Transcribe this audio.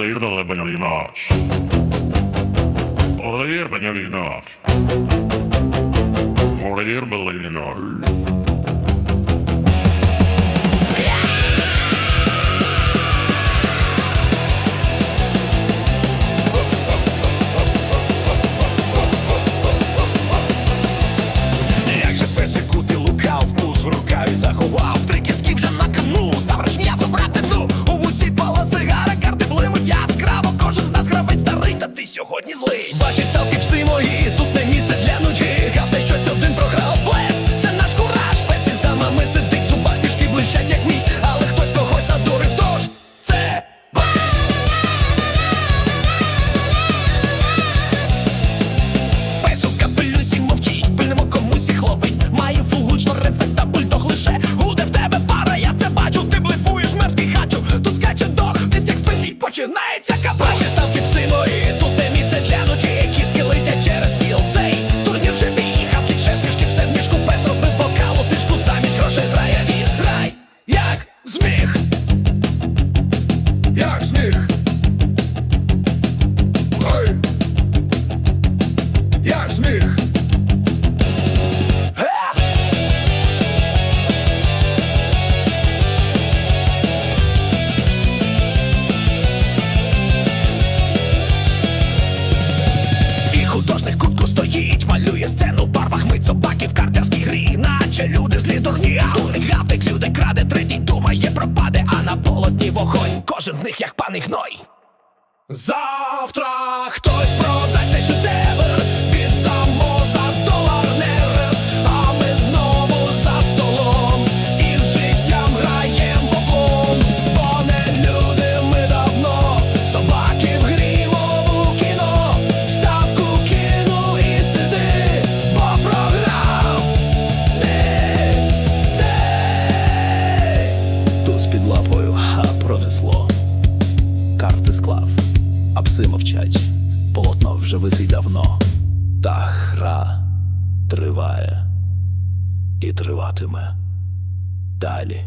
Joder de Benioff. Joder Benioff. Joder Benioff. Починається кабан! вогонь, кожен з них як паний гной. За голоси мовчать, полотно вже висить давно, та хра триває. І триватиме далі.